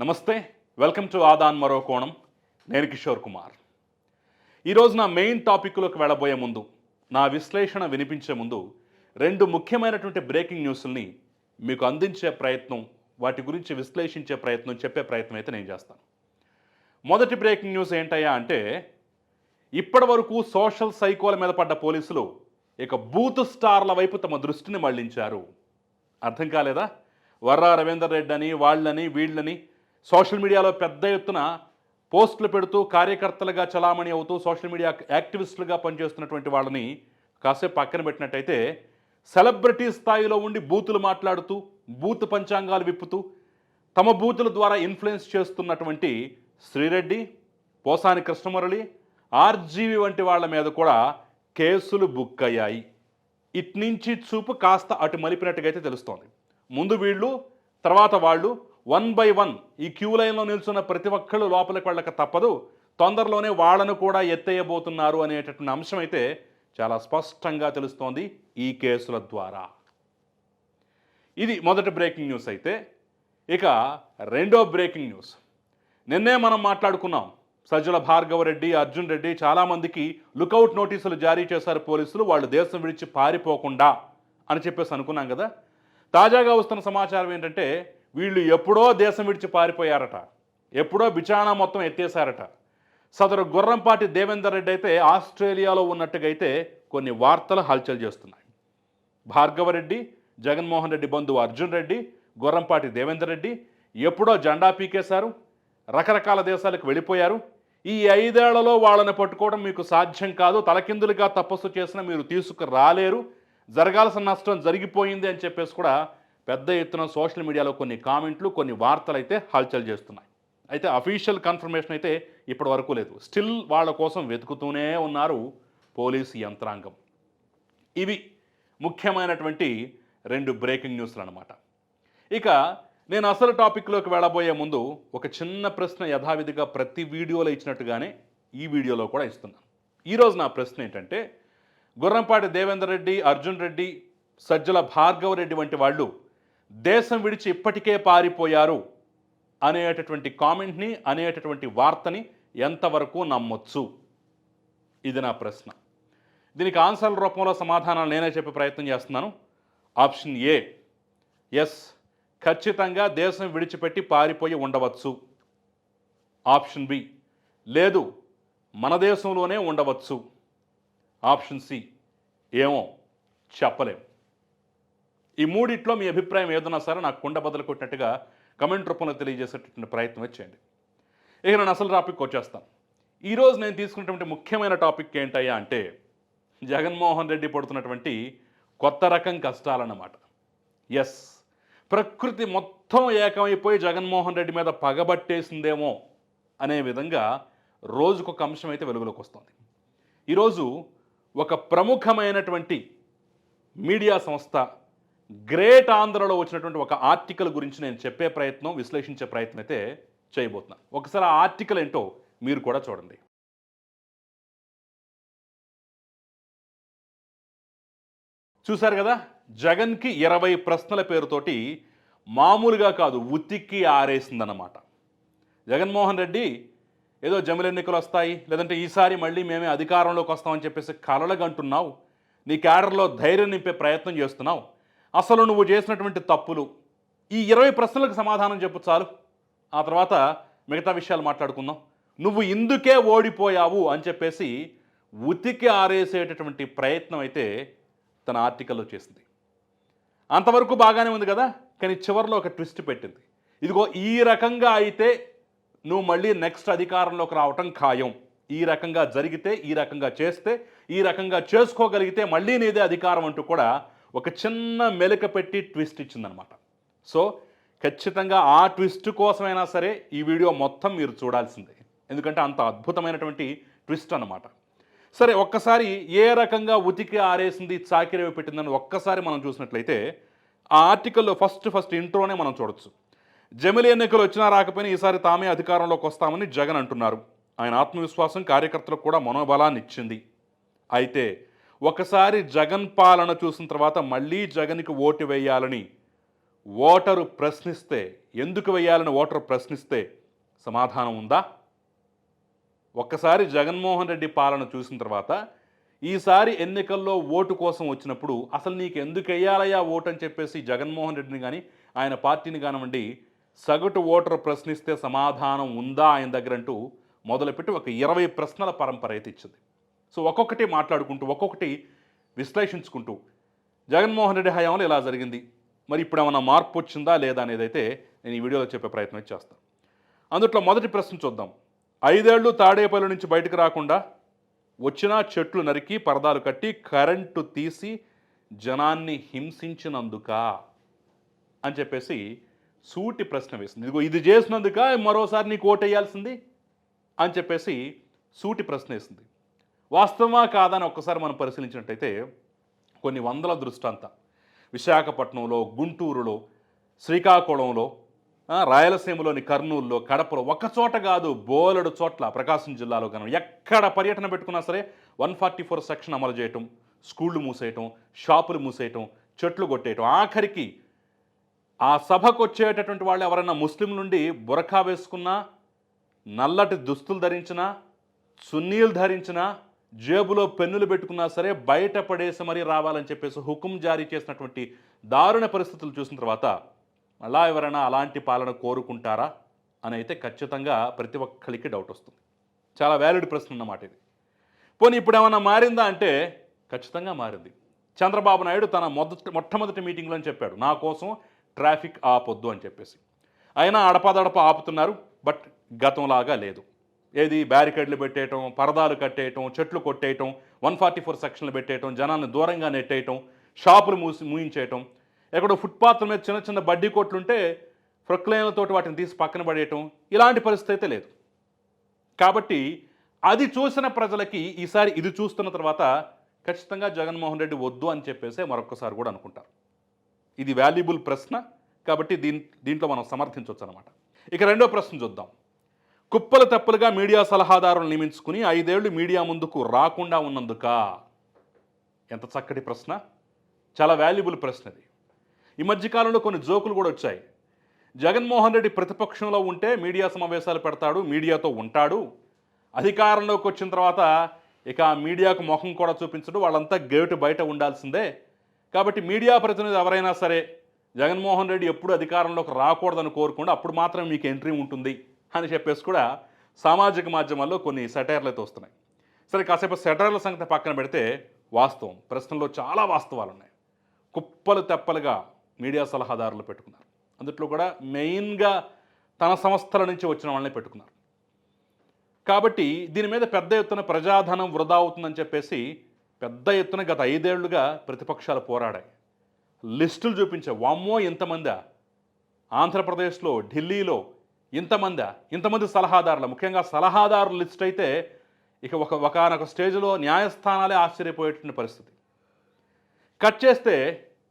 నమస్తే welcome to Aadan మరో కోణం. నేను కిషోర్ కుమార్. ఈరోజు నా మెయిన్ టాపిక్లోకి వెళ్ళబోయే ముందు నా విశ్లేషణ వినిపించే ముందు రెండు ముఖ్యమైనటువంటి బ్రేకింగ్ న్యూస్ని మీకు అందించే ప్రయత్నం వాటి గురించి విశ్లేషించే ప్రయత్నం చెప్పే ప్రయత్నం అయితే నేను చేస్తాను. మొదటి బ్రేకింగ్ న్యూస్ ఏంటయ్యా అంటే ఇప్పటి వరకు సోషల్ సైకోల మీద పడ్డ పోలీసులు ఇక బూత్ స్టార్ల వైపు తమ దృష్టిని మళ్ళించారు. అర్థం కాలేదా? వర్రా రవీందర్ రెడ్డి అని వాళ్ళని వీళ్ళని సోషల్ మీడియాలో పెద్ద ఎత్తున పోస్టులు పెడుతూ కార్యకర్తలుగా చలామణి అవుతూ సోషల్ మీడియా యాక్టివిస్టులుగా పనిచేస్తున్నటువంటి వాళ్ళని కాసేపు పక్కన పెట్టినట్టయితే సెలబ్రిటీ స్థాయిలో ఉండి బూతులు మాట్లాడుతూ బూత్ పంచాంగాలు విప్పుతూ తమ బూతుల ద్వారా ఇన్ఫ్లుయెన్స్ చేస్తున్నటువంటి శ్రీరెడ్డి పోసాని కృష్ణమురళి ఆర్జీవి వంటి వాళ్ళ మీద కూడా కేసులు బుక్ అయ్యాయి. ఇట్నుంచి చూపు కాస్త అటు మలిపినట్టుగా అయితే తెలుస్తోంది. ముందు వీళ్ళు తర్వాత వాళ్ళు వన్ బై వన్ ఈ క్యూ లైన్లో నిల్చున్న ప్రతి ఒక్కళ్ళు లోపలికి వెళ్ళక తప్పదు. తొందరలోనే వాళ్ళను కూడా ఎత్తేయబోతున్నారు అనేటటువంటి అంశం అయితే చాలా స్పష్టంగా తెలుస్తోంది ఈ కేసుల ద్వారా. ఇది మొదటి బ్రేకింగ్ న్యూస్ అయితే. ఇక రెండో బ్రేకింగ్ న్యూస్. నిన్నే మనం మాట్లాడుకున్నాం. సజ్జల భార్గవరెడ్డి అర్జున్ రెడ్డి చాలామందికి లుకౌట్ నోటీసులు జారీ చేశారు పోలీసులు. వాళ్ళు దేశం విడిచి పారిపోకుండా అని చెప్పేసి అనుకున్నాం కదా. తాజాగా వస్తున్న సమాచారం ఏంటంటే వీళ్ళు ఎప్పుడో దేశం విడిచి పారిపోయారట. ఎప్పుడో బిచానా మొత్తం ఎత్తేశారట. సదరు గుర్రంపాటి దేవేందర్ రెడ్డి అయితే ఆస్ట్రేలియాలో ఉన్నట్టుగా అయితే కొన్ని వార్తలు హల్చల్ చేస్తున్నాయి. భార్గవరెడ్డి జగన్మోహన్ రెడ్డి బంధువు అర్జున్ రెడ్డి గుర్రంపాటి దేవేందర్ రెడ్డి ఎప్పుడో జెండా పీకేశారు రకరకాల దేశాలకు వెళ్ళిపోయారు. ఈ ఐదేళ్ళలో వాళ్ళని పట్టుకోవడం మీకు సాధ్యం కాదు తలకిందులుగా తపస్సు చేసిన మీరు తీసుకురాలేరు జరగాల్సిన నష్టం జరిగిపోయింది అని చెప్పేసి కూడా పెద్ద ఎత్తున సోషల్ మీడియాలో కొన్ని కామెంట్లు కొన్ని వార్తలు అయితే హల్చల్ చేస్తున్నాయి. అయితే అఫీషియల్ కన్ఫర్మేషన్ అయితే ఇప్పటి వరకు లేదు. స్టిల్ వాళ్ళ కోసం వెతుకుతూనే ఉన్నారు పోలీసు యంత్రాంగం. ఇవి ముఖ్యమైనటువంటి రెండు బ్రేకింగ్ న్యూస్లు అనమాట ఇక నేను అసలు టాపిక్లోకి వెళ్ళబోయే ముందు ఒక చిన్న ప్రశ్న యథావిధిగా ప్రతి వీడియోలో ఇచ్చినట్టుగానే ఈ వీడియోలో కూడా ఇస్తున్నాను. ఈరోజు నా ప్రశ్న ఏంటంటే గుర్రంపాటి దేవేందర్ రెడ్డి అర్జున్ రెడ్డి సజ్జల భార్గవ రెడ్డి వంటి వాళ్ళు దేశం విడిచి ఇప్పటికే పారిపోయారు అనేటటువంటి కామెంట్ని అనేటటువంటి వార్తని ఎంతవరకు నమ్మొచ్చు? ఇది నా ప్రశ్న. దీనికి ఆన్సర్ల రూపంలో సమాధానాలు నేనే చెప్పే ప్రయత్నం చేస్తున్నాను. Option A. ఎస్ ఖచ్చితంగా దేశం విడిచిపెట్టి పారిపోయి ఉండవచ్చు. Option B. లేదు మన దేశంలోనే ఉండవచ్చు. Option C. ఏమో చెప్పలేం. ఈ మూడిట్లో మీ అభిప్రాయం ఏదన్నా సరే నాకు కుండ బదులు కొట్టినట్టుగా కమెంట్ రూపంలో తెలియజేసేటటువంటి ప్రయత్నం చేయండి ఇక నేను అసలు టాపిక్ వచ్చేస్తాను. ఈరోజు నేను తీసుకున్నటువంటి ముఖ్యమైన టాపిక్ ఏంటయ్యా అంటే జగన్మోహన్ రెడ్డి పడుతున్నటువంటి కొత్త రకం కష్టాలన్నమాట. ఎస్ ప్రకృతి మొత్తం ఏకమైపోయి జగన్మోహన్ రెడ్డి మీద పగబట్టేసిందేమో అనే విధంగా రోజుకొక అంశం అయితే వెలుగులోకి వస్తుంది. ఈరోజు ఒక ప్రముఖమైనటువంటి మీడియా సంస్థ గ్రేట్ ఆంధ్రలో వచ్చినటువంటి ఒక ఆర్టికల్ గురించి నేను చెప్పే ప్రయత్నం విశ్లేషించే ప్రయత్నం అయితే చేయబోతున్నాను ఒకసారి ఆ ఆర్టికల్ ఏంటో మీరు కూడా చూడండి. చూశారు కదా? జగన్కి ఇరవై ప్రశ్నల పేరుతోటి మామూలుగా కాదు ఉతిక్కి ఆరేసిందన్నమాట. జగన్మోహన్ రెడ్డి ఏదో జమిలి ఎన్నికలు వస్తాయి లేదంటే ఈసారి మళ్ళీ మేమే అధికారంలోకి వస్తామని చెప్పేసి కలలుగంటున్నావు నీ క్యాడర్లో ధైర్యం నింపే ప్రయత్నం చేస్తున్నావు. అసలు నువ్వు చేసినటువంటి తప్పులు. ఈ ఇరవై ప్రశ్నలకు సమాధానం చెప్పు చాలు. ఆ తర్వాత మిగతా విషయాలు మాట్లాడుకుందాం. నువ్వు ఇందుకే ఓడిపోయావు అని చెప్పేసి ఉతికి ఆరేసేటటువంటి ప్రయత్నం అయితే తన ఆర్టికల్లో చేసింది. అంతవరకు బాగానే ఉంది కదా? కానీ చివరిలో ఒక ట్విస్ట్ పెట్టింది. ఇదిగో ఈ రకంగా అయితే నువ్వు మళ్ళీ నెక్స్ట్ అధికారంలోకి రావటం ఖాయం. ఈ రకంగా జరిగితే ఈ రకంగా చేస్తే ఈ రకంగా చేసుకోగలిగితే మళ్ళీ నీదే అధికారం అంటూ కూడా ఒక చిన్న మెలిక పెట్టి ట్విస్ట్ ఇచ్చిందనమాట. సో ఖచ్చితంగా ఆ ట్విస్ట్ కోసమైనా సరే ఈ వీడియో మొత్తం మీరు చూడాల్సిందే. ఎందుకంటే అంత అద్భుతమైనటువంటి ట్విస్ట్ అన్నమాట. సరే ఒక్కసారి ఏ రకంగా ఉతికి ఆరేసింది చాకిరేవి పెట్టిందని ఒక్కసారి మనం చూసినట్లయితే ఆ ఆర్టికల్లో ఫస్ట్ ఫస్ట్ ఇంట్రోనే మనం చూడొచ్చు. జమిలి ఎన్నికలు వచ్చినా రాకపోయినా ఈసారి తామే అధికారంలోకి వస్తామని జగన్ అంటున్నారు. ఆయన ఆత్మవిశ్వాసం కార్యకర్తలకు కూడా మనోబలాన్ని ఇచ్చింది అయితే ఒకసారి జగన్ పాలన చూసిన తర్వాత మళ్ళీ జగన్కి ఓటు వేయాలని ఓటరు ప్రశ్నిస్తే ఎందుకు వేయాలని ఓటర్ ప్రశ్నిస్తే సమాధానం ఉందా? ఒక్కసారి జగన్మోహన్ రెడ్డి పాలన చూసిన తర్వాత ఈసారి ఎన్నికల్లో ఓటు కోసం వచ్చినప్పుడు అసలు నీకు ఎందుకు వేయాలయ్యా ఓటు అని చెప్పేసి జగన్మోహన్ రెడ్డిని కానీ ఆయన పార్టీని కానివ్వండి సగటు ఓటర్ ప్రశ్నిస్తే సమాధానం ఉందా ఆయన దగ్గర అంటూ మొదలుపెట్టి ఒక ఇరవై ప్రశ్నల పరంపర అయితే ఇచ్చింది. సో ఒక్కొక్కటి మాట్లాడుకుంటూ ఒక్కొక్కటి విశ్లేషించుకుంటూ జగన్మోహన్ రెడ్డి హయాంలో ఇలా జరిగింది. మరి ఇప్పుడు ఏమైనా మార్పు వచ్చిందా లేదా అనేది అయితే నేను ఈ వీడియోలో చెప్పే ప్రయత్నం చేస్తాను. అందుట్లో మొదటి ప్రశ్న చూద్దాం. ఐదేళ్ళు తాడేపల్లి నుంచి బయటకు రాకుండా వచ్చిన చెట్లు నరికి పరదాలు కట్టి కరెంటు తీసి జనాన్ని హింసించినందుక అని చెప్పేసి సూటి ప్రశ్న వేసింది. ఇదిగో ఇది చేసినందుక మరోసారి నీకు ఓటేయాల్సింది అని చెప్పేసి సూటి ప్రశ్న వేసింది. వాస్తవమా కాదని ఒక్కసారి మనం పరిశీలించినట్టయితే కొన్ని వందల దృష్టాంత. విశాఖపట్నంలో గుంటూరులో శ్రీకాకుళంలో రాయలసీమలోని కర్నూలులో కడపలో ఒక్క చోట కాదు బోలెడు చోట్ల ప్రకాశం జిల్లాలో కనుక ఎక్కడ పర్యటన పెట్టుకున్నా సరే వన్ ఫార్టీ ఫోర్ సెక్షన్ అమలు చేయటం స్కూళ్ళు మూసేయటం షాపులు మూసేయటం చెట్లు కొట్టేయటం ఆఖరికి ఆ సభకు వచ్చేటటువంటి వాళ్ళు ఎవరైనా ముస్లిం నుండి బురఖా వేసుకున్నా నల్లటి దుస్తులు ధరించినా సున్నీలు ధరించినా జేబులో పెన్నులు పెట్టుకున్నా సరే బయట పడేసి మరీ రావాలని చెప్పేసి హుకుం జారీ చేసినటువంటి దారుణ పరిస్థితులు చూసిన తర్వాత మళ్ళా ఎవరైనా అలాంటి పాలన కోరుకుంటారా అని అయితే ఖచ్చితంగా ప్రతి ఒక్కరికి డౌట్ వస్తుంది. చాలా వ్యాలిడ్ ప్రశ్న అన్నమాట ఇది. పోనీ ఇప్పుడు ఏమైనా మారిందా అంటే ఖచ్చితంగా మారింది. చంద్రబాబు నాయుడు తన మొదటి మొట్టమొదటి మీటింగ్లో చెప్పాడు. నా కోసం ట్రాఫిక్ ఆపొద్దు అని చెప్పేసి. అయినా అడపాదడప ఆపుతున్నారు బట్ గతంలాగా లేదు. ఏది బ్యారికేడ్లు పెట్టేయటం పరదాలు కట్టేయటం చెట్లు కొట్టేయటం వన్ ఫార్టీ ఫోర్ సెక్షన్లు పెట్టేయటం జనాన్ని దూరంగా నెట్టేయటం షాపులు మూసి మూయించేయటం ఎక్కడో ఫుట్పాత్ల మీద చిన్న చిన్న బడ్డీ కొట్లుంటే ప్రొక్లైన్లతోటి వాటిని తీసి పక్కన పడేయటం ఇలాంటి పరిస్థితి అయితే లేదు. కాబట్టి అది చూసిన ప్రజలకి ఈసారి ఇది చూస్తున్న తర్వాత ఖచ్చితంగా జగన్మోహన్ రెడ్డి వద్దు అని చెప్పేసి మరొకసారి కూడా అనుకుంటారు. ఇది వాల్యుబుల్ ప్రశ్న కాబట్టి దీని దీంట్లో మనం సమర్థించవచ్చు అనమాట ఇక రెండో ప్రశ్న చూద్దాం. కుప్పలు తప్పులుగా మీడియా సలహాదారులు నియమించుకుని ఐదేళ్ళు మీడియా ముందుకు రాకుండా ఉన్నందుక? ఎంత చక్కటి ప్రశ్న. చాలా వాల్యుబుల్ ప్రశ్న ఇది ఈ మధ్యకాలంలో కొన్ని జోకులు కూడా వచ్చాయి. జగన్మోహన్ రెడ్డి ప్రతిపక్షంలో ఉంటే మీడియా సమావేశాలు పెడతాడు మీడియాతో ఉంటాడు. అధికారంలోకి వచ్చిన తర్వాత ఇక ఆ మీడియాకు ముఖం కూడా చూపించడు వాళ్ళంతా గేటు బయట ఉండాల్సిందే. కాబట్టి మీడియా ప్రతినిధి ఎవరైనా సరే జగన్మోహన్ రెడ్డి ఎప్పుడు అధికారంలోకి రాకూడదని కోరుకుండా అప్పుడు మాత్రం మీకు ఎంట్రీ ఉంటుంది. అని చెప్పేసి కూడా సామాజిక మాధ్యమాల్లో కొన్ని సెటైర్లు అయితే వస్తున్నాయి. సరే కాసేపు సెటైర్ల సంగతి పక్కన పెడితే వాస్తవం. ప్రశ్నలో చాలా వాస్తవాలు ఉన్నాయి. కుప్పలు తెప్పలుగా మీడియా సలహాదారులు పెట్టుకున్నారు. అందుట్లో కూడా మెయిన్గా తన సంస్థల నుంచి వచ్చిన వాళ్ళని పెట్టుకున్నారు. కాబట్టి దీని మీద పెద్ద ఎత్తున ప్రజాధనం వృధా అవుతుందని చెప్పేసి పెద్ద ఎత్తున గత ఐదేళ్ళుగా ప్రతిపక్షాలు పోరాడాయి. లిస్టులు చూపించే వామ్మో ఇంతమంది? ఆంధ్రప్రదేశ్లో ఢిల్లీలో ఇంతమందా ఇంతమంది సలహాదారులు ముఖ్యంగా సలహాదారుల లిస్ట్ అయితే ఇక ఒక ఒకనొక స్టేజ్లో న్యాయస్థానాలే ఆశ్చర్యపోయేటువంటి పరిస్థితి. కట్ చేస్తే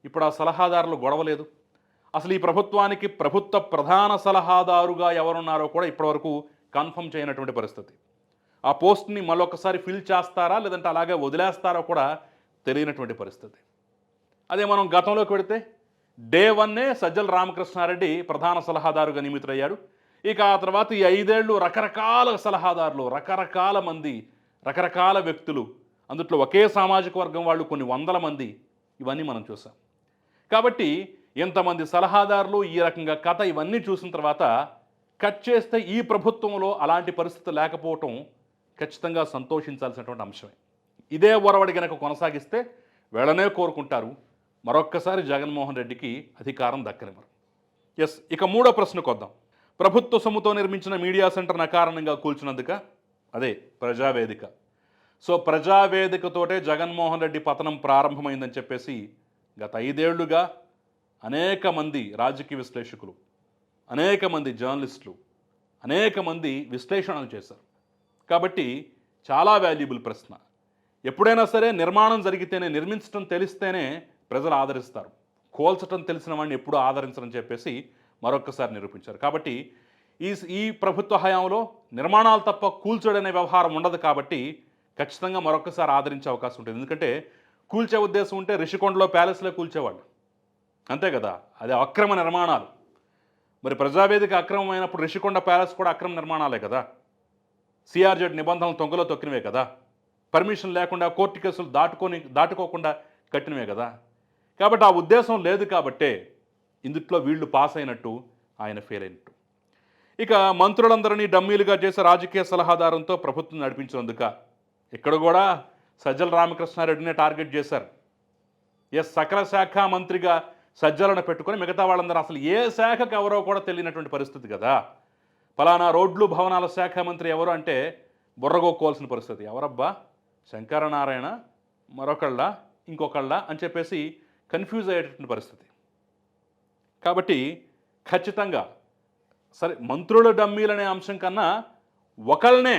ఇప్పుడు ఆ సలహాదారులు గొడవలేదు. అసలు ఈ ప్రభుత్వానికి ప్రభుత్వ ప్రధాన సలహాదారుగా ఎవరున్నారో కూడా ఇప్పటివరకు కన్ఫర్మ్ చేయనటువంటి పరిస్థితి. ఆ పోస్ట్ని మళ్ళొకసారి ఫిల్ చేస్తారా లేదంటే అలాగే వదిలేస్తారా కూడా తెలియనటువంటి పరిస్థితి. అదే మనం గతంలోకి పెడితే డే వన్నే సజ్జల రామకృష్ణారెడ్డి ప్రధాన సలహాదారుగా నియమితులయ్యాడు ఇక ఆ తర్వాత ఈ ఐదేళ్ళు రకరకాల సలహాదారులు రకరకాల మంది రకరకాల వ్యక్తులు. అందుట్లో ఒకే సామాజిక వర్గం వాళ్ళు కొన్ని వందల మంది. ఇవన్నీ మనం చూసాం. కాబట్టి ఇంతమంది సలహాదారులు ఈ రకంగా కథ ఇవన్నీ చూసిన తర్వాత కట్ చేస్తే ఈ ప్రభుత్వంలో అలాంటి పరిస్థితి లేకపోవటం ఖచ్చితంగా సంతోషించాల్సినటువంటి అంశమే. ఇదే ఒరవడి గనక కొనసాగిస్తే వెళ్ళనే కోరుకుంటారు. మరొక్కసారి జగన్మోహన్ రెడ్డికి అధికారం దక్కనివ్వరు. ఎస్ ఇక మూడో ప్రశ్నకు వద్దాం. ప్రభుత్వ సొమ్ముతో నిర్మించిన మీడియా సెంటర్ అకారణంగా కూల్చినందుక? అదే ప్రజావేదిక. సో ప్రజావేదికతోటే జగన్మోహన్ రెడ్డి పతనం ప్రారంభమైందని చెప్పేసి గత ఐదేళ్ళుగా అనేక మంది రాజకీయ విశ్లేషకులు అనేక మంది జర్నలిస్టులు అనేక మంది విశ్లేషణలు చేశారు. కాబట్టి చాలా వాల్యుబుల్ ప్రశ్న. ఎప్పుడైనా సరే నిర్మాణం జరిగితేనే నిర్మించడం తెలిస్తేనే ప్రజలు ఆదరిస్తారు. కోల్చటం తెలిసిన వాడిని ఎప్పుడూ ఆదరించరని చెప్పేసి మరొక్కసారి నిరూపించారు. కాబట్టి ఈ ఈ ప్రభుత్వ హయాంలో నిర్మాణాలు తప్ప కూల్చడనే వ్యవహారం ఉండదు కాబట్టి ఖచ్చితంగా మరొకసారి ఆదరించే అవకాశం ఉంటుంది. ఎందుకంటే కూల్చే ఉద్దేశం ఉంటే రిషికొండలో ప్యాలెస్లో కూల్చేవాళ్ళు. అంతే కదా? అది అక్రమ నిర్మాణాలు. మరి ప్రజావేదిక అక్రమమైనప్పుడు రిషికొండ ప్యాలెస్ కూడా అక్రమ నిర్మాణాలే కదా? సిఆర్జెడ్ నిబంధనలు తొంగలో తొక్కినవే కదా? పర్మిషన్ లేకుండా కోర్టు కేసులు దాటుకొని దాటుకోకుండా కట్టినవే కదా? కాబట్టి ఆ ఉద్దేశం లేదు కాబట్టే ఇందుట్లో వీళ్ళు పాస్ అయినట్టు ఆయన ఫెయిల్ అయినట్టు. ఇక మంత్రులందరినీ డమ్మీలుగా చేసే రాజకీయ సలహాదారంతో ప్రభుత్వం నడిపించినందుక ఇక్కడ కూడా సజ్జల రామకృష్ణారెడ్డినే టార్గెట్ చేశారు. ఎస్ సకల శాఖ మంత్రిగా సజ్జలను పెట్టుకొని మిగతా వాళ్ళందరూ అసలు ఏ శాఖకు ఎవరో కూడా తెలియనటువంటి పరిస్థితి కదా. ఫలానా రోడ్లు భవనాల శాఖ మంత్రి ఎవరు అంటే బుర్రగొక్కోవాల్సిన పరిస్థితి. ఎవరబ్బా? శంకరనారాయణ మరొకళ్ళ ఇంకొకళ్ళ అని చెప్పేసి కన్ఫ్యూజ్ అయ్యేటటువంటి పరిస్థితి. కాబట్టి ఖచ్చితంగా సరే మంత్రుల డమ్మీలనే అంశం కన్నా ఒకళ్ళనే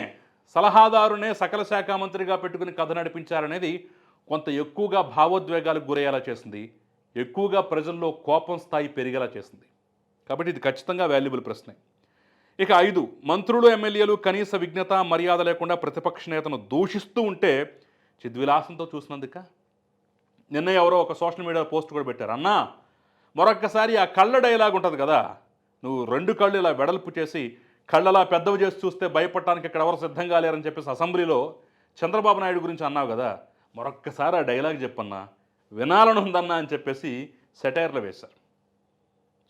సలహాదారునే సకల శాఖ మంత్రిగా పెట్టుకుని కథ నడిపించారనేది కొంత ఎక్కువగా భావోద్వేగాలకు గురయ్యేలా చేసింది. ఎక్కువగా ప్రజల్లో కోపం స్థాయి పెరిగేలా చేసింది. కాబట్టి ఇది ఖచ్చితంగా వాల్యుబుల్ ప్రశ్నే. ఇక ఐదు మంత్రులు ఎమ్మెల్యేలు కనీస విజ్ఞత మర్యాద లేకుండా ప్రతిపక్ష నేతను దూషిస్తూ ఉంటే చిద్విలాసంతో చూసినందుక? నిన్న ఎవరో ఒక సోషల్ మీడియా పోస్ట్ కూడా పెట్టారు. అన్నా మరొక్కసారి ఆ కళ్ళ డైలాగ్ ఉంటుంది కదా? నువ్వు రెండు కళ్ళు ఇలా వెడల్పు చేసి కళ్ళలా పెద్దవి చేసి చూస్తే భయపడటానికి ఇక్కడ ఎవరు సిద్ధంగా లేరని చెప్పేసి అసెంబ్లీలో చంద్రబాబు నాయుడు గురించి అన్నావు కదా? మరొక్కసారి ఆ డైలాగ్ చెప్పన్నా వినాలని ఉందన్నా అని చెప్పేసి సెటైర్లు వేశారు.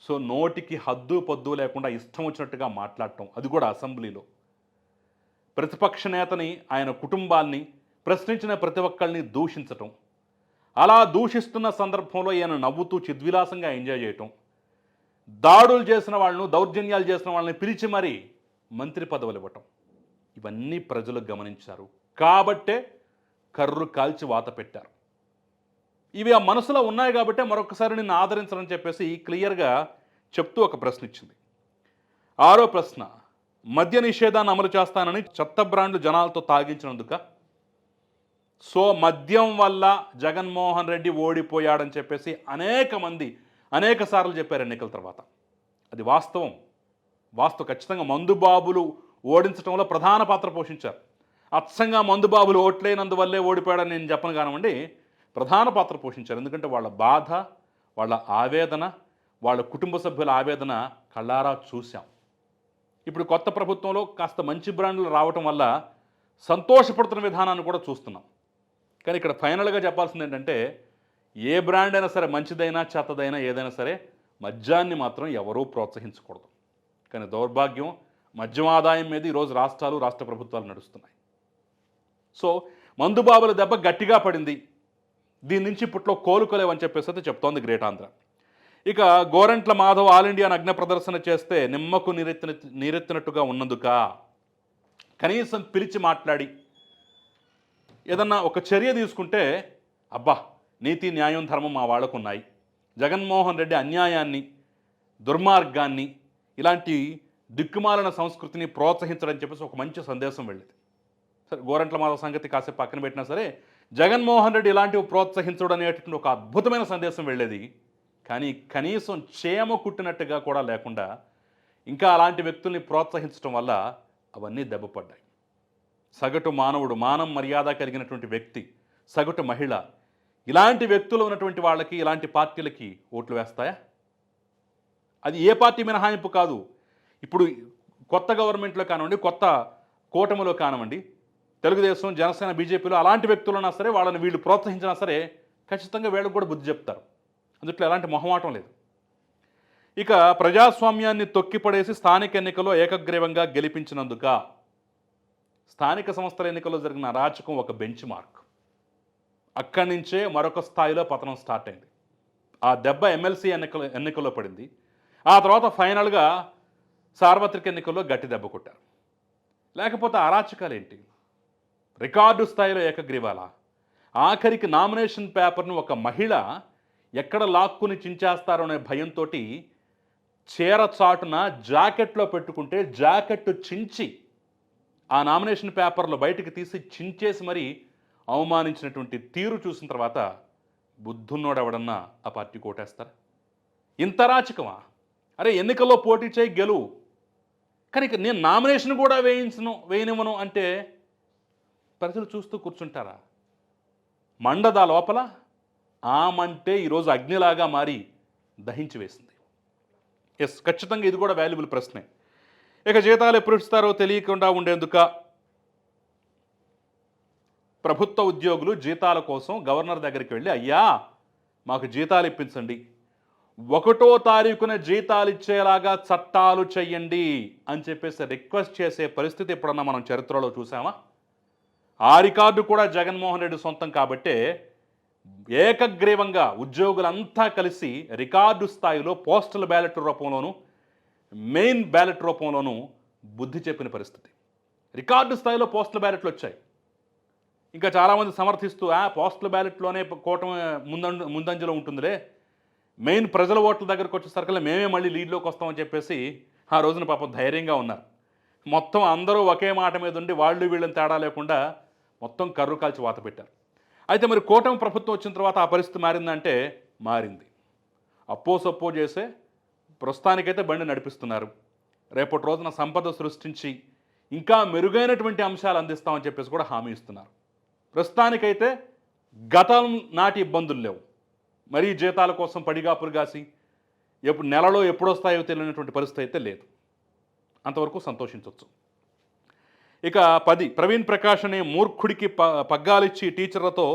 సో నోటికి హద్దు పొద్దు లేకుండా ఇష్టం వచ్చినట్టుగా మాట్లాడటం అది కూడా అసెంబ్లీలో. ప్రతిపక్ష నేతని ఆయన కుటుంబాన్ని ప్రశ్నించిన ప్రతి ఒక్కళ్ళని దూషించటం అలా దూషిస్తున్న సందర్భంలో ఈయన నవ్వుతూ చిద్విలాసంగా ఎంజాయ్ చేయటం. దాడులు చేసిన వాళ్ళను దౌర్జన్యాలు చేసిన వాళ్ళని పిలిచి మరీ మంత్రి పదవులు ఇవ్వటం. ఇవన్నీ ప్రజలు గమనించారు. కాబట్టే కర్రు కాల్చి వాత పెట్టారు. ఇవి ఆ మనసులో ఉన్నాయి కాబట్టే మరొకసారి నిన్ను ఆదరించరని చెప్పేసి క్లియర్గా చెప్తూ ఒక ప్రశ్న ఇచ్చింది. ఆరో ప్రశ్న మద్య నిషేధాన్ని అమలు చేస్తానని చెత్త బ్రాండ్లు జనాలతో తాగించినందుక సో మద్యం వల్ల జగన్మోహన్ రెడ్డి ఓడిపోయాడని చెప్పేసి అనేక మంది అనేక సార్లు చెప్పారు ఎన్నికల తర్వాత. అది వాస్తవం. వాస్తవం ఖచ్చితంగా మందుబాబులు ఓడించడంలో ప్రధాన పాత్ర పోషించారు. అచ్చంగా మందుబాబులు ఓట్లేనందువల్లే ఓడిపోయాడని నేను చెప్పను కానివ్వండి ప్రధాన పాత్ర పోషించారు. ఎందుకంటే వాళ్ళ బాధ వాళ్ళ ఆవేదన వాళ్ళ కుటుంబ సభ్యుల ఆవేదన కళ్ళారా చూశాం. ఇప్పుడు కొత్త ప్రభుత్వంలో కాస్త మంచి బ్రాండ్లు రావటం వల్ల సంతోషపడుతున్న విధానాన్ని కూడా చూస్తున్నాం. కానీ ఇక్కడ ఫైనల్గా చెప్పాల్సింది ఏంటంటే ఏ బ్రాండ్ అయినా సరే మంచిదైనా చెత్తదైనా ఏదైనా సరే మద్యాన్ని మాత్రం ఎవరూ ప్రోత్సహించకూడదు. కానీ దౌర్భాగ్యం మద్యం ఆదాయం మీద ఈరోజు రాష్ట్రాలు రాష్ట్ర ప్రభుత్వాలు నడుస్తున్నాయి. సో మందుబాబుల దెబ్బ గట్టిగా పడింది. దీని నుంచి ఇప్పట్లో కోలుకోలేవని చెప్పేసి అయితే చెప్తోంది గ్రేట్ ఆంధ్ర. ఇక గోరంట్ల మాధవ్ ఆల్ ఇండియా నగ్న ప్రదర్శన చేస్తే నిమ్మకు నీరెత్తిన నీరెత్తినట్టుగా ఉన్నందుక? కనీసం పిలిచి మాట్లాడి ఏదన్నా ఒక చర్య తీసుకుంటే అబ్బా నీతి న్యాయం ధర్మం మా వాళ్ళకు ఉన్నాయి జగన్మోహన్ రెడ్డి అన్యాయాన్ని దుర్మార్గాన్ని ఇలాంటి దిక్కుమాలిన సంస్కృతిని ప్రోత్సహించడం చెప్పేసి ఒక మంచి సందేశం వెళ్ళేది. సరే గోరంట్ల మాధవ సంగతి కాసేపు పక్కన పెట్టినా సరే జగన్మోహన్ రెడ్డి ఇలాంటివి ప్రోత్సహించడం అనేటటువంటి ఒక అద్భుతమైన సందేశం వెళ్ళేది. కానీ కనీసం చేమ కుట్టినట్టుగా కూడా లేకుండా ఇంకా అలాంటి వ్యక్తుల్ని ప్రోత్సహించడం వల్ల అవన్నీ దెబ్బపడ్డాయి. సగటు మానవుడు మానం మర్యాద కలిగినటువంటి వ్యక్తి సగటు మహిళ ఇలాంటి వ్యక్తులు ఉన్నటువంటి వాళ్ళకి ఇలాంటి పార్టీలకి ఓట్లు వేస్తాయా? అది ఏ పార్టీ మినహాయింపు కాదు. ఇప్పుడు కొత్త గవర్నమెంట్లో కానివ్వండి కొత్త కూటమిలో కానివ్వండి తెలుగుదేశం జనసేన బీజేపీలో అలాంటి వ్యక్తులు ఉన్నా సరే వాళ్ళని వీళ్ళు ప్రోత్సహించినా సరే ఖచ్చితంగా వీళ్ళకి కూడా బుద్ధి చెప్తారు. అందుట్లో ఎలాంటి మొహమాటం లేదు. ఇక ప్రజాస్వామ్యాన్ని తొక్కిపడేసి స్థానిక ఎన్నికల్లో ఏకగ్రీవంగా గెలిపించినందుక స్థానిక సంస్థల ఎన్నికల్లో జరిగిన అరాచకం ఒక బెంచ్ మార్క్ అక్కడి నుంచే మరొక స్థాయిలో పతనం స్టార్ట్ అయింది. ఆ దెబ్బ ఎమ్మెల్సీ ఎన్నికల ఎన్నికల్లో పడింది. ఆ తర్వాత ఫైనల్గా సార్వత్రిక ఎన్నికల్లో గట్టి దెబ్బ కొట్టారు. లేకపోతే అరాచకాలు ఏంటి? రికార్డు స్థాయిలో ఏకగ్రీవాల. ఆఖరికి నామినేషన్ పేపర్ను ఒక మహిళ ఎక్కడ లాక్కుని చించేస్తారో అనే భయంతో చీర చాటున జాకెట్లో పెట్టుకుంటే జాకెట్ చించి ఆ నామినేషన్ పేపర్లు బయటికి తీసి చించేసి మరీ అవమానించినటువంటి తీరు చూసిన తర్వాత బుద్ధున్నోడెవడన్నా ఆ పార్టీ కోటేస్తారా? ఇంత రాచకమా అరే ఎన్నికల్లో పోటీ చేయి గెలువు. కానీ నేను నామినేషన్ కూడా వేయించను వేయనివ్వను అంటే ప్రజలు చూస్తూ కూర్చుంటారా? మండదా లోపల? ఆమంటే ఈరోజు అగ్నిలాగా మారి దహించి వేసింది. ఎస్ ఖచ్చితంగా ఇది కూడా వాల్యుబుల్ ప్రశ్నే. ఇక జీతాలు ఎప్పుడు ఇస్తారో తెలియకుండా ఉండేందుక ప్రభుత్వ ఉద్యోగులు జీతాల కోసం గవర్నర్ దగ్గరికి వెళ్ళి అయ్యా మాకు జీతాలు ఇప్పించండి. ఒకటో తారీఖున జీతాలు ఇచ్చేలాగా చట్టాలు చెయ్యండి అని చెప్పేసి రిక్వెస్ట్ చేసే పరిస్థితి ఎప్పుడన్నా మనం చరిత్రలో చూసామా? ఆ రికార్డు కూడా జగన్మోహన్ రెడ్డి సొంతం కాబట్టే ఏకగ్రీవంగా ఉద్యోగులంతా కలిసి రికార్డు స్థాయిలో పోస్టల్ బ్యాలెట్ రూపంలోనూ మెయిన్ బ్యాలెట్ రూపంలోనూ బుద్ధి చెప్పిన పరిస్థితి. రికార్డు స్థాయిలో పోస్టల్ బ్యాలెట్లు వచ్చాయి. ఇంకా చాలామంది సమర్థిస్తూ ఆ పోస్టల్ బ్యాలెట్లోనే కూటమి ముందంజ ముందంజలో ఉంటుందిలే. మెయిన్ ప్రజల ఓట్ల దగ్గరకు వచ్చేసరికి మేమే మళ్ళీ లీడ్లోకి వస్తామని చెప్పేసి ఆ రోజున పాపం ధైర్యంగా ఉన్నారు. మొత్తం అందరూ ఒకే మాట మీద ఉండి వాళ్ళు వీళ్ళని తేడా లేకుండా మొత్తం కర్రు కాల్చి వాత పెట్టారు. అయితే మరి కూటమి ప్రభుత్వం వచ్చిన తర్వాత ఆ పరిస్థితి మారిందంటే మారింది. అప్పో సప్పో చేసే ప్రస్తుతానికైతే బండి నడిపిస్తున్నారు. రేపటి రోజున సంపద సృష్టించి ఇంకా మెరుగైనటువంటి అంశాలు అందిస్తామని చెప్పేసి కూడా హామీ ఇస్తున్నారు. ప్రస్తుతానికైతే గతం నాటి ఇబ్బందులు లేవు. మరీ జీతాల కోసం పడిగాపులు కాసి ఎప్పుడు నెలలో ఎప్పుడొస్తాయో తెలియనటువంటి పరిస్థితి అయితే లేదు. అంతవరకు సంతోషించవచ్చు ఇక పది ప్రవీణ్ ప్రకాష్ అనే మూర్ఖుడికి ప పగ్గాలిచ్చి టీచర్లతో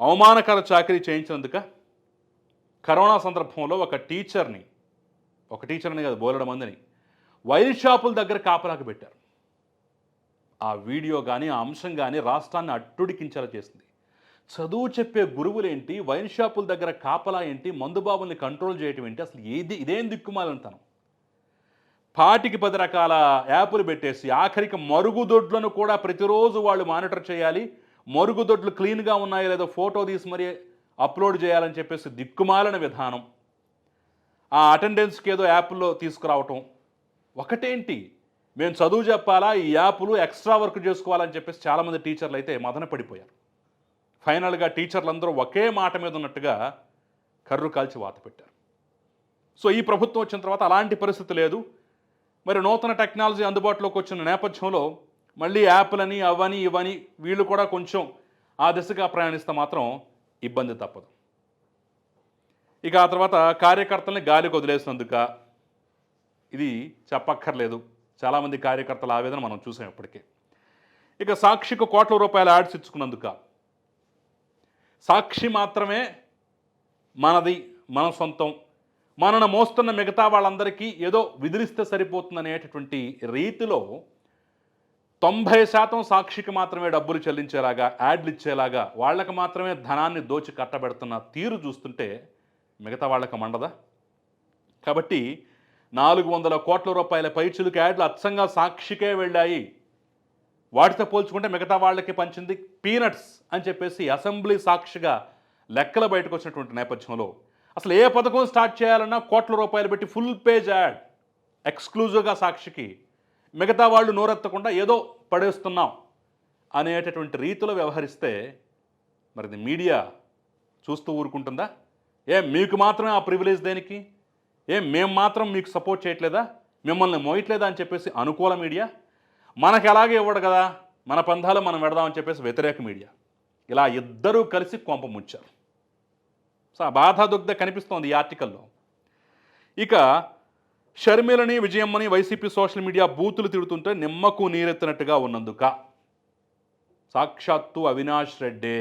అవమానకర చాకరీ చేయించినందుక కరోనా సందర్భంలో ఒక టీచర్ని ఒక టీచర్ని కాదు బోలెడు మందిని. వైన్ షాపుల దగ్గర కాపలాకు పెట్టారు. ఆ వీడియో కానీ ఆ అంశం కానీ రాష్ట్రాన్ని అట్టుడికించేలా చేసింది. చదువు చెప్పే గురువులేంటి వైన్ షాపుల దగ్గర కాపలా ఏంటి మందుబాబుల్ని కంట్రోల్ చేయటం ఏంటి అసలు ఏది ఇదేం దిక్కుమాలంటాను పాటికి పది రకాల యాప్లు పెట్టేసి ఆఖరికి మరుగుదొడ్లను కూడా ప్రతిరోజు వాళ్ళు మానిటర్ చేయాలి. మరుగుదొడ్లు క్లీన్గా ఉన్నాయో లేదో ఫోటో తీసి మరీ అప్లోడ్ చేయాలని చెప్పేసి దిక్కుమాలిన విధానం. ఆ అటెండెన్స్కి ఏదో యాప్లో తీసుకురావటం. ఒకటేంటి? మేము చదువు చెప్పాలా? ఈ యాప్లు ఎక్స్ట్రా వర్క్ చేసుకోవాలని చెప్పేసి చాలామంది టీచర్లు అయితే మదన పడిపోయారు ఫైనల్గా టీచర్లందరూ ఒకే మాట మీద ఉన్నట్టుగా కర్రు కాల్చి వాత పెట్టారు. సో ఈ ప్రభుత్వం వచ్చిన తర్వాత అలాంటి పరిస్థితి లేదు. మరి నూతన టెక్నాలజీ అందుబాటులోకి వచ్చిన నేపథ్యంలో మళ్ళీ యాప్లని అవని ఇవని వీళ్ళు కూడా కొంచెం ఆ దిశగా ప్రయాణిస్తే మాత్రం ఇబ్బంది తప్పదు. ఇక ఆ తర్వాత కార్యకర్తల్ని గాలికి వదిలేసినందుక ఇది చెప్పక్కర్లేదు. చాలామంది కార్యకర్తల ఆవేదన మనం చూసాం ఇప్పటికే. ఇక సాక్షికి కోట్ల రూపాయల యాడ్స్ ఇచ్చుకున్నందుక సాక్షి మాత్రమే మనది మన సొంతం. మనను మోస్తున్న మిగతా వాళ్ళందరికీ ఏదో విదిలిస్తే సరిపోతుందనేటటువంటి రీతిలో తొంభై శాతం సాక్షికి మాత్రమే డబ్బులు చెల్లించేలాగా యాడ్లు ఇచ్చేలాగా వాళ్ళకి మాత్రమే ధనాన్ని దోచి కట్టబెడుతున్న తీరు చూస్తుంటే మిగతా వాళ్ళకి మండదా? కాబట్టి నాలుగు వందల కోట్ల రూపాయల పైచులకు యాడ్లు అచ్చంగా సాక్షికే వెళ్ళాయి. వాటితో పోల్చుకుంటే మిగతా వాళ్ళకి పంచింది పీనట్స్ అని చెప్పేసి అసెంబ్లీ సాక్షిగా లెక్కలు బయటకు వచ్చినటువంటి నేపథ్యంలో. అసలు ఏ పథకం స్టార్ట్ చేయాలన్నా కోట్ల రూపాయలు పెట్టి ఫుల్ పేజ్ యాడ్ ఎక్స్క్లూజివ్గా సాక్షికి. మిగతా వాళ్ళు నోరెత్తకుండా ఏదో పడేస్తున్నాం అనేటటువంటి రీతిలో వ్యవహరిస్తే మరి మీడియా చూస్తూ ఊరుకుంటుందా? ఏ మీకు మాత్రమే ఆ ప్రివిలేజ్ దేనికి? ఏ మేము మాత్రం మీకు సపోర్ట్ చేయట్లేదా? మిమ్మల్ని మోయట్లేదా అని చెప్పేసి అనుకూల మీడియా మనకు ఎలాగే ఇవ్వడు కదా? మన పంధాలు మనం పెడదామని చెప్పేసి వ్యతిరేక మీడియా ఇలా ఇద్దరూ కలిసి కొంప ముంచారు. సో ఆ బాధాదుగ్ధ కనిపిస్తోంది ఈ ఆర్టికల్లో ఇక షర్మిలని విజయమ్మని వైసీపీ సోషల్ మీడియా బూతులు తిడుతుంటే నిమ్మకు నీరెత్తినట్టుగా ఉన్నందుక సాక్షాత్తు అవినాష్ రెడ్డే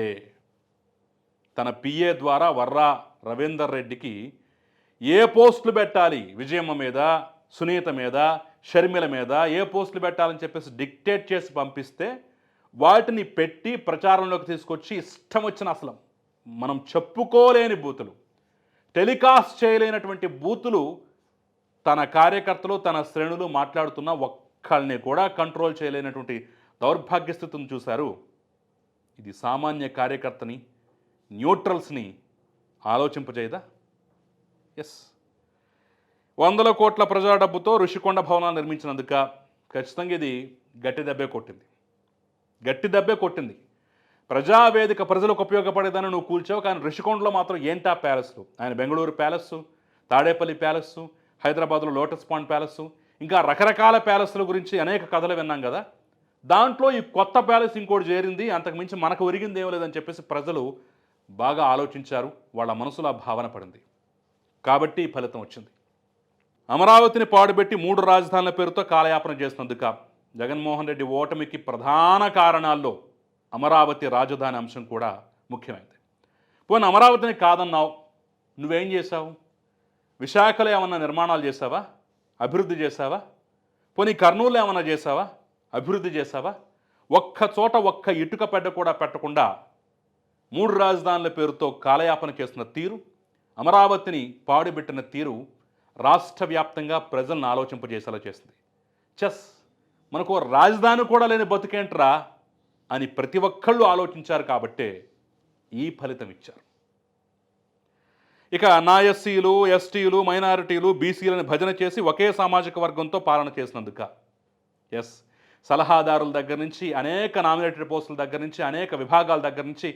తన పిఏ ద్వారా వర్రా రవీందర్ రెడ్డికి ఏ పోస్టులు పెట్టాలి? విజయమ్మ మీద సునీత మీద షర్మిల మీద ఏ పోస్టులు పెట్టాలని చెప్పేసి డిక్టేట్ చేసి పంపిస్తే వాటిని పెట్టి ప్రచారంలోకి తీసుకొచ్చి ఇష్టం వచ్చిన అసలు మనం చెప్పుకోలేని బూతులు. టెలికాస్ట్ చేయలేనటువంటి బూతులు తన కార్యకర్తలు తన శ్రేణులు మాట్లాడుతున్న ఒక్కళ్ళని కూడా కంట్రోల్ చేయలేనటువంటి దౌర్భాగ్య స్థితిని చూశారు. ఇది సామాన్య కార్యకర్తని న్యూట్రల్స్ని ఆలోచింపజేయదా? ఎస్ వందల కోట్ల ప్రజా డబ్బుతో ఋషికొండ భవనాలు నిర్మించినందుక ఖచ్చితంగా ఇది గట్టి దెబ్బే కొట్టింది. గట్టి దెబ్బే కొట్టింది. ప్రజావేదిక ప్రజలకు ఉపయోగపడేదని నువ్వు కూల్చావు కానీ ఋషికొండలో మాత్రం ఏంటా ప్యాలెస్లు? ఆయన బెంగళూరు ప్యాలెస్ తాడేపల్లి ప్యాలెస్ హైదరాబాద్లో లోటస్ పాండ్ ప్యాలెస్ ఇంకా రకరకాల ప్యాలెస్ల గురించి అనేక కథలు విన్నాం కదా. దాంట్లో ఈ కొత్త ప్యాలెస్ ఇంకోటి చేరింది అంతకు మించి మనకు ఒరిగింది ఏమో లేదని చెప్పేసి ప్రజలు బాగా ఆలోచించారు వాళ్ళ మనసులో ఆ భావన పడింది. కాబట్టి ఫలితం వచ్చింది. అమరావతిని పాడుబెట్టి మూడు రాజధానుల పేరుతో కాలయాపన చేసినందుక జగన్మోహన్ రెడ్డి ఓటమికి ప్రధాన కారణాల్లో అమరావతి రాజధాని అంశం కూడా ముఖ్యమైనది పోనీ అమరావతిని కాదన్నావు నువ్వేం చేశావు? విశాఖలో ఏమన్నా నిర్మాణాలు చేసావా అభివృద్ధి చేసావా పోనీ కర్నూలు ఏమన్నా చేసావా అభివృద్ధి చేసావా ఒక్క చోట ఒక్క ఇటుక పెద్ద కూడా పెట్టకుండా మూడు రాజధానుల పేరుతో కాలయాపన చేసిన తీరు అమరావతిని పాడుబెట్టిన తీరు రాష్ట్ర వ్యాప్తంగా ప్రజలను ఆలోచింపజేసేలా చేసింది. చెస్ మనకు ఓ రాజధాని కూడా లేని బతుకేంట్రా అని ప్రతి ఒక్కళ్ళు ఆలోచించారు కాబట్టే ఈ ఫలితం ఇచ్చారు. ఇక నా ఎస్సీలు ఎస్టీలు మైనారిటీలు బీసీలను భజన చేసి ఒకే సామాజిక వర్గంతో పాలన చేసినందుక ఎస్ సలహాదారుల దగ్గర నుంచి అనేక నామినేటెడ్ పోస్టుల దగ్గర నుంచి అనేక విభాగాల దగ్గర నుంచి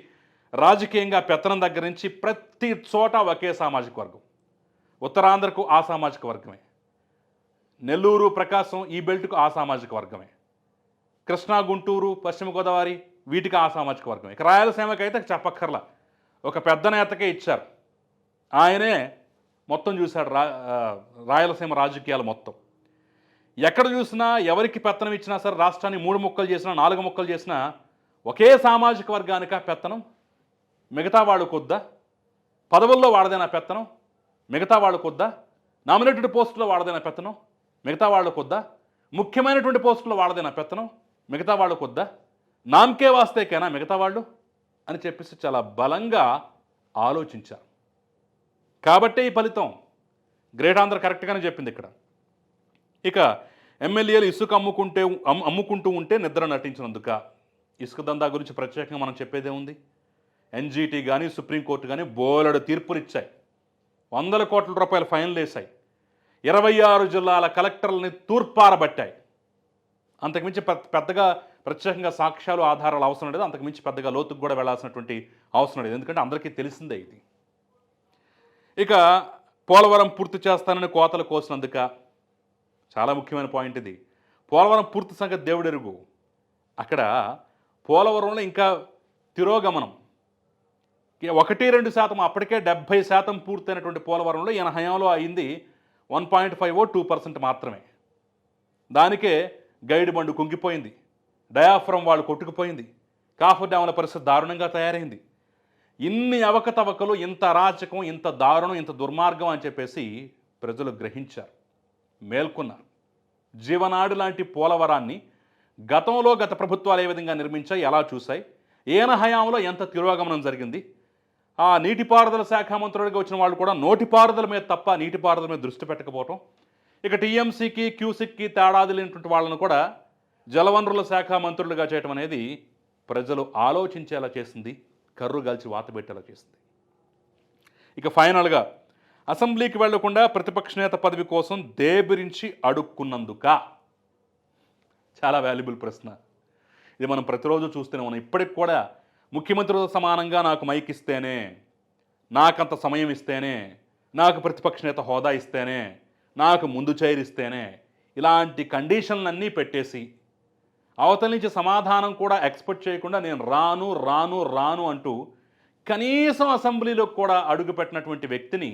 రాజకీయంగా పెత్తనం దగ్గర నుంచి ప్రతి చోట ఒకే సామాజిక వర్గం. ఉత్తరాంధ్రకు ఆ సామాజిక వర్గమే. నెల్లూరు ప్రకాశం ఈ బెల్ట్కు ఆ సామాజిక వర్గమే. కృష్ణా గుంటూరు పశ్చిమ గోదావరి వీటికి ఆ సామాజిక వర్గమే. ఇక రాయలసీమకి అయితే చెప్పక్కర్లా. ఒక పెద్ద నేతకే ఇచ్చారు. ఆయనే మొత్తం చూశాడు రా రాయలసీమ రాజకీయాలు మొత్తం. ఎక్కడ చూసినా ఎవరికి పెత్తనం ఇచ్చినా సరే రాష్ట్రాన్ని మూడు ముక్కలు చేసినా నాలుగు ముక్కలు చేసినా ఒకే సామాజిక వర్గానిక పెత్తనం మిగతా వాళ్ళు కొద్దా? పదవుల్లో వాడదైనా పెత్తనం? మిగతా వాళ్ళు కొద్దా? నామినేటెడ్ పోస్టులో వాడదైనా పెత్తనం? మిగతా వాళ్ళు కొద్దా? ముఖ్యమైనటువంటి పోస్టులో వాడదైన పెత్తనం? మిగతా వాళ్ళు కొద్దా? నామకే వాస్తేకేనా మిగతా వాళ్ళు? అని చెప్పేసి చాలా బలంగా ఆలోచించారు. కాబట్టే ఈ ఫలితం గ్రేట్ ఆంధ్ర కరెక్ట్గానే చెప్పింది ఇక్కడ. ఇక ఎమ్మెల్యేలు ఇసుక అమ్ముకుంటే అమ్ముకుంటూ ఉంటే నిద్ర నటించినందుక ఇసుక దందా గురించి ప్రత్యేకంగా మనం చెప్పేదే ఉంది. ఎన్జీటీ కానీ సుప్రీంకోర్టు కానీ బోలెడు తీర్పునిచ్చాయి. వందల కోట్ల రూపాయలు ఫైన్లు వేశాయి ఇరవై ఆరు జిల్లాల కలెక్టర్లని తూర్పారబట్టాయి. అంతకుమించి పెద్ద పెద్దగా ప్రత్యేకంగా సాక్ష్యాలు ఆధారాలు అవసరం లేదు. అంతకుమించి పెద్దగా లోతుకు కూడా వెళ్ళాల్సినటువంటి అవసరం లేదు. ఎందుకంటే అందరికీ తెలిసిందే ఇది. ఇక పోలవరం పూర్తి చేస్తానని కోతలు కోసినందుక చాలా ముఖ్యమైన పాయింట్ ఇది. పోలవరం పూర్తి సంగతి దేవుడెరుగు. అక్కడ పోలవరంలో ఇంకా తిరోగమనం. ఒకటి రెండు శాతం అప్పటికే డెబ్భై శాతం పూర్తయినటువంటి పోలవరంలో ఈయన హయాంలో అయింది one point five O two percent మాత్రమే. దానికే గైడ్ బండు కుంగిపోయింది. డయాఫ్రమ్ వాళ్ళు కొట్టుకుపోయింది. కాఫర్ డ్యాముల పరిస్థితి దారుణంగా తయారైంది. ఇన్ని అవకతవకలు ఇంత అరాచకం ఇంత దారుణం ఇంత దుర్మార్గం అని చెప్పేసి ప్రజలు గ్రహించారు. మేల్కొన్నారు. జీవనాడు లాంటి పోలవరాన్ని గతంలో గత ప్రభుత్వాలు ఏ విధంగా నిర్మించాయి ఎలా చూశాయి ఏన హయాంలో ఎంత తిరోగమనం జరిగింది ఆ నీటిపారుదల శాఖ మంత్రులుగా వచ్చిన వాళ్ళు కూడా నోటిపారుదల మీద తప్ప నీటిపారుదల మీద దృష్టి పెట్టకపోవటం. ఇక టీఎంసీకి క్యూసిక్కి తేడాది లేనటువంటి వాళ్ళను కూడా జలవనరుల శాఖ మంత్రులుగా చేయటం అనేది ప్రజలు ఆలోచించేలా చేసింది కర్రు గల్చి వాత పెట్టేలా చేసింది. ఇక ఫైనల్గా అసెంబ్లీకి వెళ్ళకుండా ప్రతిపక్ష నేత పదవి కోసం దేబిరించి అడుక్కున్నందుక. చాలా వాల్యుబుల్ ప్రశ్న. ఇది మనం ప్రతిరోజు చూస్తూనే ఉన్నాం. ఇప్పటికి కూడా ముఖ్యమంత్రితో సమానంగా నాకు మైక్ ఇస్తేనే నాకంత సమయం ఇస్తేనే నాకు ప్రతిపక్ష నేత హోదా ఇస్తేనే నాకు ముందు చేరిస్తేనే ఇలాంటి కండిషన్లన్నీ పెట్టేసి అవతల నుంచి సమాధానం కూడా ఎక్స్పెక్ట్ చేయకుండా నేను రాను రాను రాను అంటూ కనీసం అసెంబ్లీలో కూడా అడుగుపెట్టినటువంటి వ్యక్తిని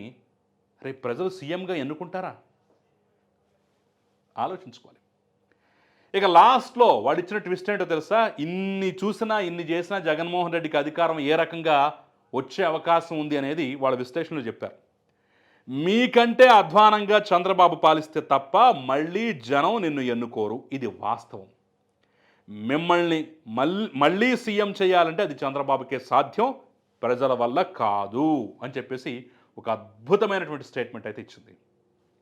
రేపు ప్రజలు సీఎంగా ఎన్నుకుంటారా? ఆలోచించుకోవాలి. ఇక లాస్ట్లో వాడు ఇచ్చిన ట్విస్ట్ ఏంటో తెలుసా? ఇన్ని చూసినా ఇన్ని చేసినా జగన్మోహన్ రెడ్డికి అధికారం ఏ రకంగా వచ్చే అవకాశం ఉంది అనేది వాళ్ళ విశ్లేషణలో చెప్పారు. మీకంటే అధ్వానంగా చంద్రబాబు పాలిస్తే తప్ప మళ్ళీ జనం నిన్ను ఎన్నుకోరు. ఇది వాస్తవం. మిమ్మల్ని మళ్ళీ మళ్ళీ సీఎం చేయాలంటే అది చంద్రబాబుకే సాధ్యం ప్రజల వల్ల కాదు అని చెప్పేసి ఒక అద్భుతమైనటువంటి స్టేట్మెంట్ అయితే ఇచ్చింది.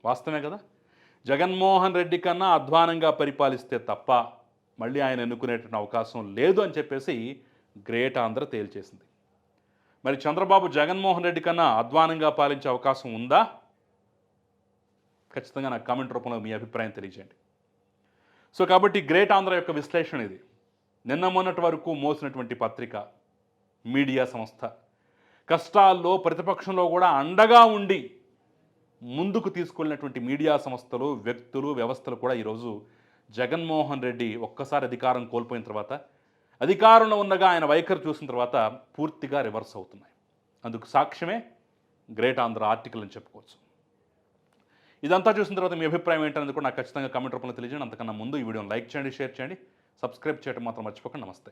వాస్తవమే కదా? జగన్మోహన్ రెడ్డి కన్నా అధ్వానంగా పరిపాలిస్తే తప్ప మళ్ళీ ఆయన ఎన్నుకునేటువంటి అవకాశం లేదు అని చెప్పేసి గ్రేట్ ఆంధ్ర తేల్చేసింది. మరి చంద్రబాబు జగన్మోహన్ రెడ్డి కన్నా అధ్వానంగా పాలించే అవకాశం ఉందా? ఖచ్చితంగా నాకు కామెంట్ రూపంలో మీ అభిప్రాయం తెలియజేయండి. సో కాబట్టి గ్రేట్ ఆంధ్ర యొక్క విశ్లేషణ ఇది. నిన్న మొన్నటి వరకు మోసినటువంటి పత్రిక మీడియా సంస్థ కష్టాల్లో ప్రతిపక్షంలో కూడా అండగా ఉండి ముందుకు తీసుకెళ్ళినటువంటి మీడియా సంస్థలు వ్యక్తులు వ్యవస్థలు కూడా ఈరోజు జగన్మోహన్ రెడ్డి ఒక్కసారి అధికారం కోల్పోయిన తర్వాత అధికారంలో ఉండగా ఆయన వైఖరి చూసిన తర్వాత పూర్తిగా రివర్స్ అవుతున్నాయి. అందుకు సాక్ష్యమే గ్రేట్ ఆంధ్ర ఆర్టికల్ అని చెప్పుకోవచ్చు. ఇదంతా చూసిన తర్వాత మీ అభిప్రాయం ఏంటనేది కూడా నాకు ఖచ్చితంగా కమెంట్ రూపంలో తెలియజేయండి. అంతకన్నా ముందు ఈ వీడియోని లైక్ చేయండి షేర్ చేయండి సబ్స్క్రైబ్ చేయడం మాత్రం మర్చిపోకండి. నమస్తే.